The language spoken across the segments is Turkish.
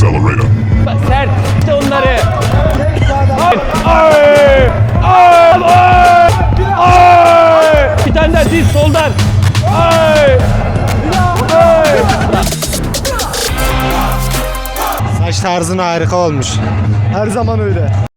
accelerator. Sert işte onları. Ay, ay, ay, ay, ay. Bir tane daha diz soldan. Ay. Ay. Saç tarzın harika olmuş. Her zaman öyle.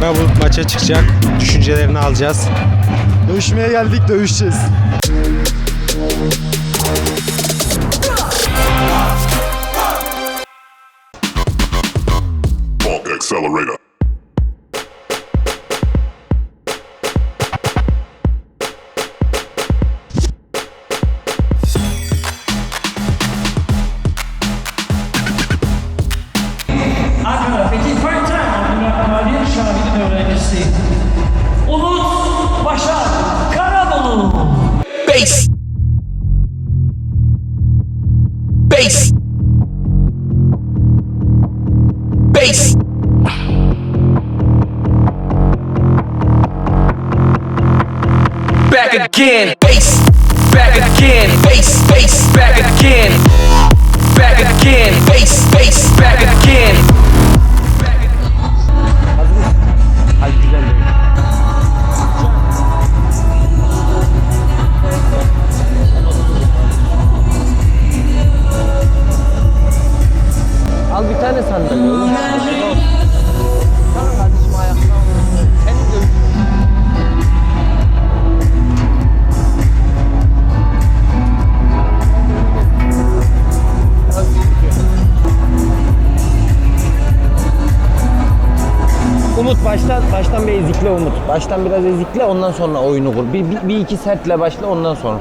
Karabulut maça çıkacak. Düşüncelerini alacağız. Dövüşmeye geldik, dövüşeceğiz. Accelerator. Ankara Fethi öğrencisi. Umut Başar Karadolu. Bass. Bass. Bass. Back again. Bass. Back again. Bass. Bass. Back again. Back again. Bass. Bass. Back again. Baştan baştan bir ezikle Umut. Baştan biraz ezikle ondan sonra oyunu kur. Bir, bir, bir iki sertle başla ondan sonra.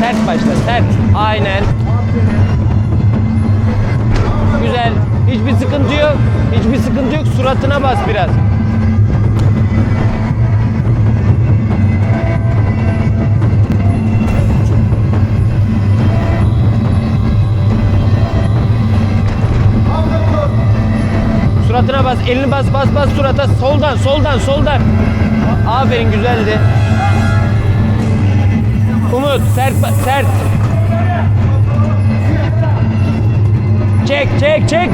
Sert başla sert. Aynen. Güzel. Hiçbir sıkıntı yok. Hiçbir sıkıntı yok. Suratına bas biraz. Suratına bas, elini bas, bas, bas surata. Soldan, soldan, soldan. Aferin güzeldi. Umut, sert, sert. Çek, çek, çek.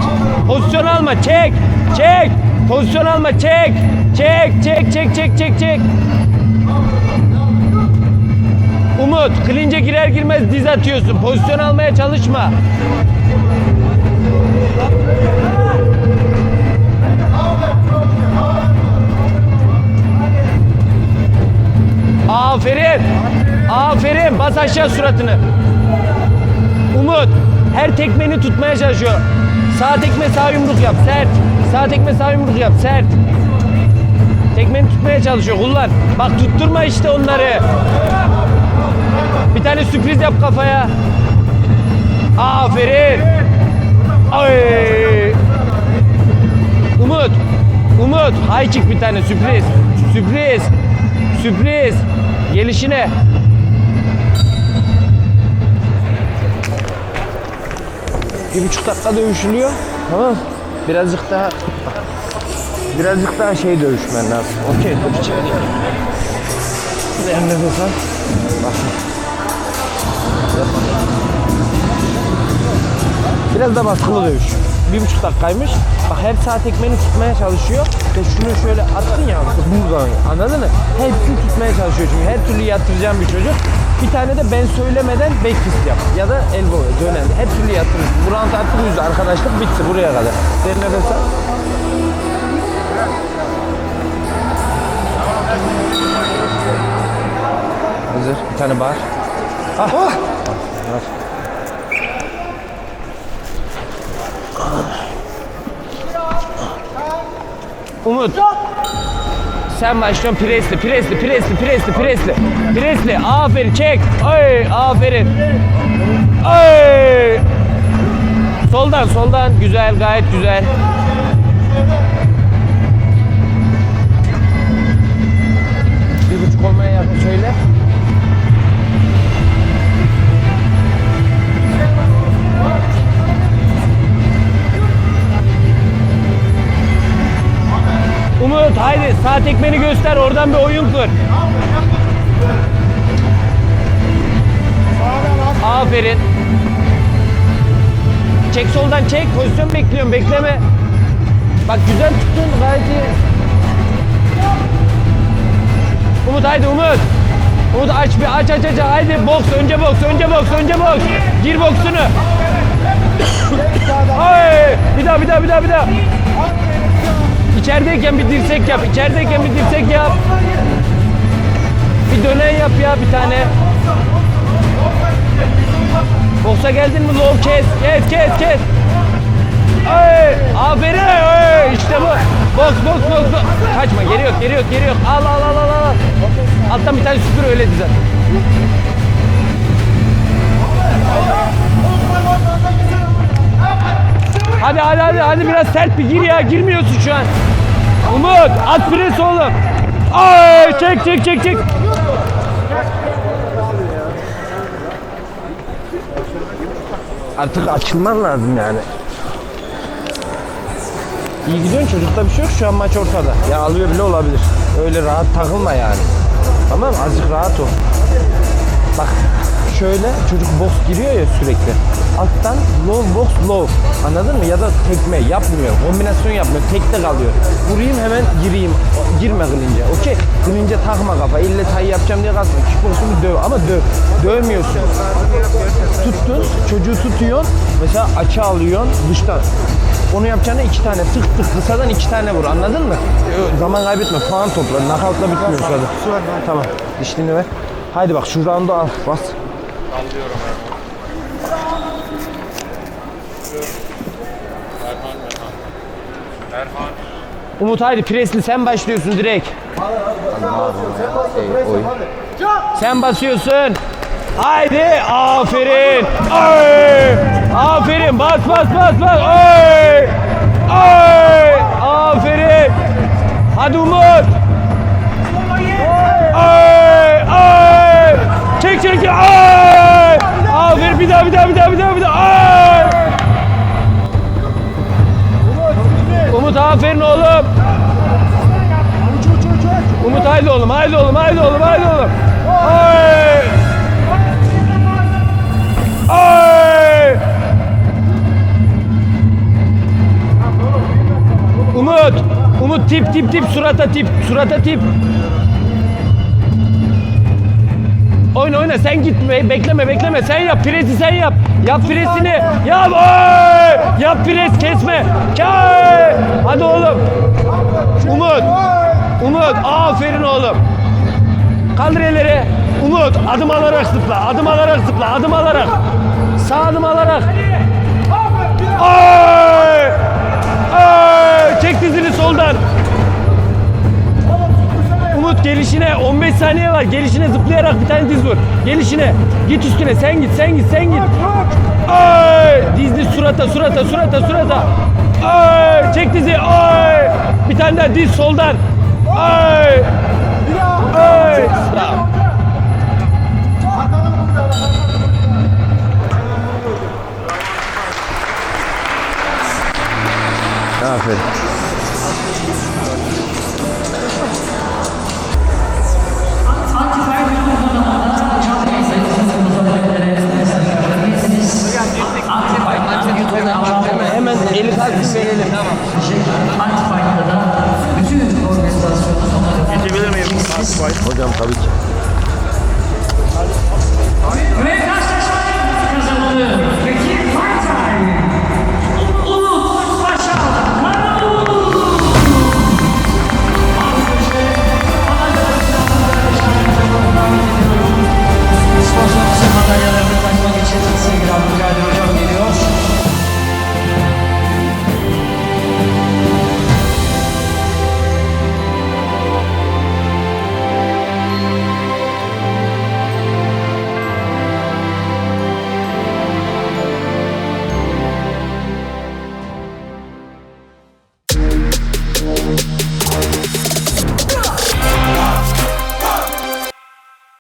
Pozisyon alma, çek, çek. Pozisyon alma, çek. Çek, çek, çek, çek, çek, çek. Umut, klince girer girmez diz atıyorsun. Pozisyon almaya çalışma. Aferin. Aferin. Bas aşağı suratını. Umut her tekmeni tutmaya çalışıyor. Sağ tekme sağ yumruk yap. Sert. Sağ tekme sağ yumruk yap. Sert. Tekmeni tutmaya çalışıyor. Kullan. Bak tutturma işte onları. Bir tane sürpriz yap kafaya. Aferin. Ay. Umut. Umut. Hay çık bir tane sürpriz. Sürpriz. Sürpriz. Gelişine. Bir buçuk dakika dövüşülüyor. Tamam. Birazcık daha birazcık daha şey dövüşmen lazım. Okey dur içeri. Derin nefes al. Bak. Biraz da baskılı dövüş. Bir buçuk dakikaymış. Bak her saat ekmeğini tutmaya çalışıyor. Ve şunu şöyle attın ya buradan anladın mı? Hepsini tutmaya çalışıyor çünkü her türlü yatıracağım bir çocuk. Bir tane de ben söylemeden back fist yap. Ya da elbow dönen. Her türlü yatırırsın. Bu round artık yüzde arkadaşlık bitti buraya kadar. Derin nefes al. Hazır. Bir tane bağır. Ah. Var. Umut. sen başlıyorsun presli, presli, presli, presli, presli. Presli, aferin çek. Ay, aferin. Ay. Soldan, soldan. Güzel, gayet güzel. Bir buçuk olmaya yakın söyle. Umut haydi sağ tekmeni göster oradan bir oyun kur. Aferin. Çek soldan çek pozisyon bekliyorum bekleme. Bak güzel tuttun gayet iyi. Umut haydi Umut. Umut aç bir aç aç aç haydi boks önce boks önce boks önce boks. Gir boksunu. Ay bir daha bir daha bir daha bir daha. İçerideyken bir dirsek yap. İçerideyken bir dirsek yap. Bir dönen yap ya bir tane. Boksa geldin mi low kes. Kes kes kes. Ay, aferin. Ay, işte bu. Boks boks boks. boks. Kaçma geri yok geri yok geri yok. Al al al al al. Alttan bir tane süpür öyle dizer. Hadi hadi hadi hadi biraz sert bir gir ya girmiyorsun şu an. Umut at pres oğlum. Ay çek çek çek çek. Artık açılman lazım yani. İyi gidiyorsun çocukta bir şey yok şu an maç ortada. Ya alıyor bile olabilir. Öyle rahat takılma yani. Tamam azıcık rahat ol. Bak şöyle çocuk box giriyor ya sürekli. Alttan low box low. Anladın mı? Ya da tekme yapmıyor. Kombinasyon yapmıyor. Tekte kalıyor. Vurayım hemen gireyim. Girme kılınca. Okey. Kılınca takma kafa. İlle tay yapacağım diye kalkma. Kickbox'unu döv ama döv. Dövmüyorsun. Tuttun. Çocuğu tutuyorsun. Mesela açı alıyorsun dıştan. Onu yapacağına iki tane tık tık kısadan iki tane vur anladın mı? Zaman kaybetme puan topla. Knockout'la bitmiyor sırada. Tamam. Dişliğini ver. Haydi bak şu roundu al. Bas. Umut haydi presli sen başlıyorsun direkt. Sen basıyorsun. Haydi aferin. Ay! Aferin bas bas bas bas. Ay! Ay! Aferin. Hadi Umut. Ay! Çek çek çek. Ay! Aferin bir daha bir daha bir daha bir daha bir daha. Ay! Umut aferin oğlum. Umut haydi oğlum haydi oğlum haydi oğlum haydi oğlum. Ay! Ay! Umut! Umut tip tip tip surata tip surata tip. Oyna oyna sen git be- bekleme bekleme sen yap presi sen yap. Yap presini yap ay! Yap pres kesme. Ay! Hadi oğlum. Umut. Umut aferin oğlum. Kaldır elleri. Umut adım alarak zıpla. Adım alarak zıpla. Adım alarak. Sağ adım alarak. Ay! Ay! Çek dizini saniye var. Gelişine zıplayarak bir tane diz vur. Gelişine. Git üstüne. Sen git. Sen git. Sen git. Ay! Dizli surata surata surata surata. Ay! Çek dizi. Ay! Bir tane daha diz soldan. Ay!